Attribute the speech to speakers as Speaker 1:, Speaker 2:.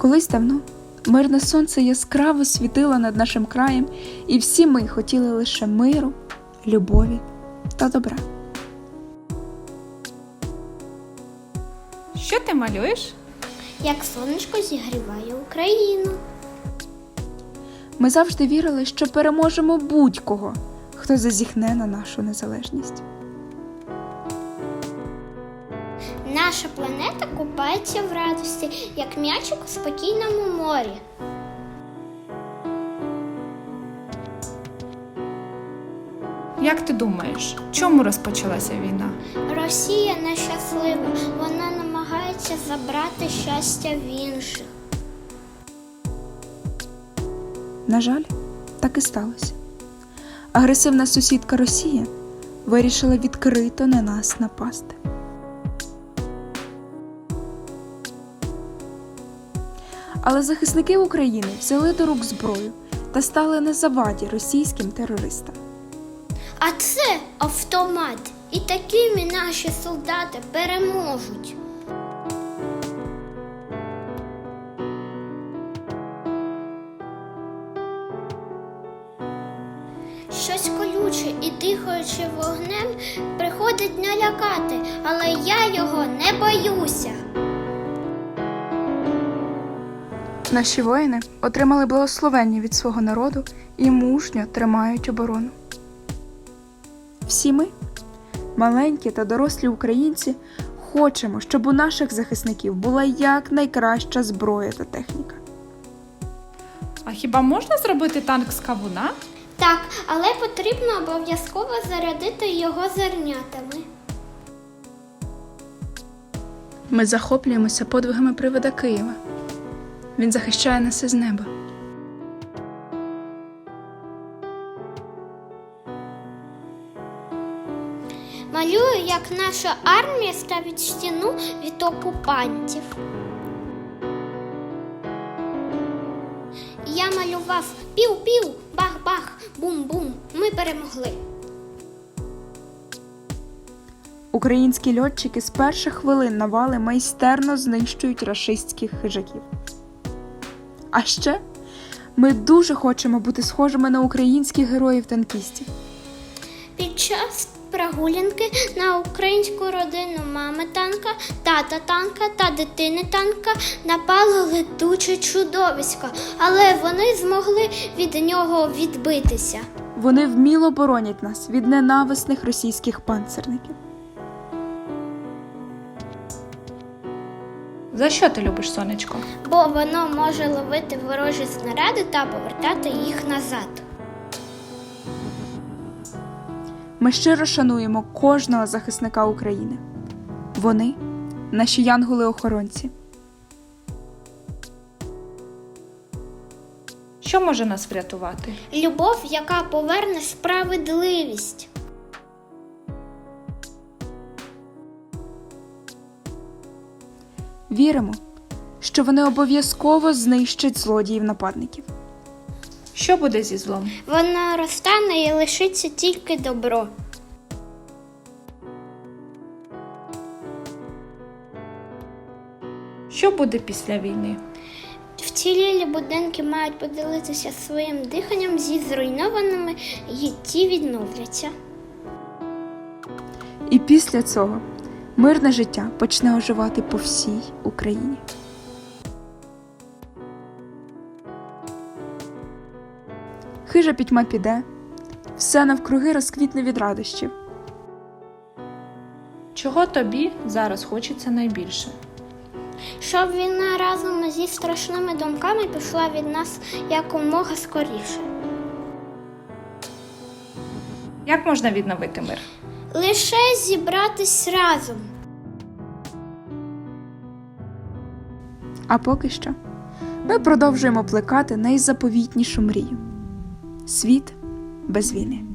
Speaker 1: Колись давно мирне сонце яскраво світило над нашим краєм, і всі ми хотіли лише миру, любові та добра.
Speaker 2: Що ти малюєш?
Speaker 3: Як сонечко зігріває Україну.
Speaker 1: Ми завжди вірили, що переможемо будь-кого, хто зазіхне на нашу незалежність.
Speaker 3: Наша планета купається в радості, як м'ячик у спокійному морі.
Speaker 2: Як ти думаєш, чому розпочалася війна?
Speaker 3: Росія нещаслива, вона намагається забрати щастя в інших.
Speaker 1: На жаль, так і сталося. Агресивна сусідка Росія вирішила відкрито на нас напасти. Але захисники України взяли до рук зброю та стали на заваді російським терористам.
Speaker 3: А це автомат. І такими наші солдати переможуть. Щось колюче і дихаючи вогнем приходить налякати, але я його не боюся.
Speaker 1: Наші воїни отримали благословення від свого народу і мужньо тримають оборону. Всі ми, маленькі та дорослі українці, хочемо, щоб у наших захисників була якнайкраща зброя та техніка.
Speaker 2: А хіба можна зробити танк з кавуна?
Speaker 3: Так, але потрібно обов'язково зарядити його зернятами.
Speaker 1: Ми захоплюємося подвигами привода Києва. Він захищає нас із неба.
Speaker 3: Малюю, як наша армія ставить стіну від окупантів. Я малював пів-пів, бах-бах, бум-бум. Ми перемогли.
Speaker 1: Українські льотчики з перших хвилин навали майстерно знищують рашистських хижаків. А ще ми дуже хочемо бути схожими на українських героїв-танкістів.
Speaker 3: Під час прогулянки на українську родину мами танка, тата танка та дитини танка напало летуче чудовисько, але вони змогли від нього відбитися.
Speaker 1: Вони вміло боронять нас від ненависних російських панцерників.
Speaker 2: За що ти любиш сонечко?
Speaker 3: бо воно може ловити ворожі снаряди та повертати їх назад.
Speaker 1: Ми щиро шануємо кожного захисника України. Вони наші янголи-охоронці.
Speaker 2: Що може нас врятувати?
Speaker 3: Любов, яка поверне справедливість.
Speaker 1: Віримо, що вони обов'язково знищать злодіїв-нападників.
Speaker 2: Що буде зі злом?
Speaker 3: Воно розтане і лишиться тільки добро.
Speaker 2: Що буде після війни?
Speaker 3: Вцілілі будинки мають поділитися своїм диханням зі зруйнованими, і ті відновляться.
Speaker 1: І після цього мирне життя почне оживати по всій Україні. Хижа пітьма піде, все навкруги розквітне від радощів.
Speaker 2: Чого тобі зараз хочеться найбільше?
Speaker 3: Щоб війна разом зі страшними думками пішла від нас якомога скоріше.
Speaker 2: Як можна відновити мир?
Speaker 3: Лише зібратись разом.
Speaker 1: А поки що ми продовжуємо плекати найзаповітнішу мрію світ без війни.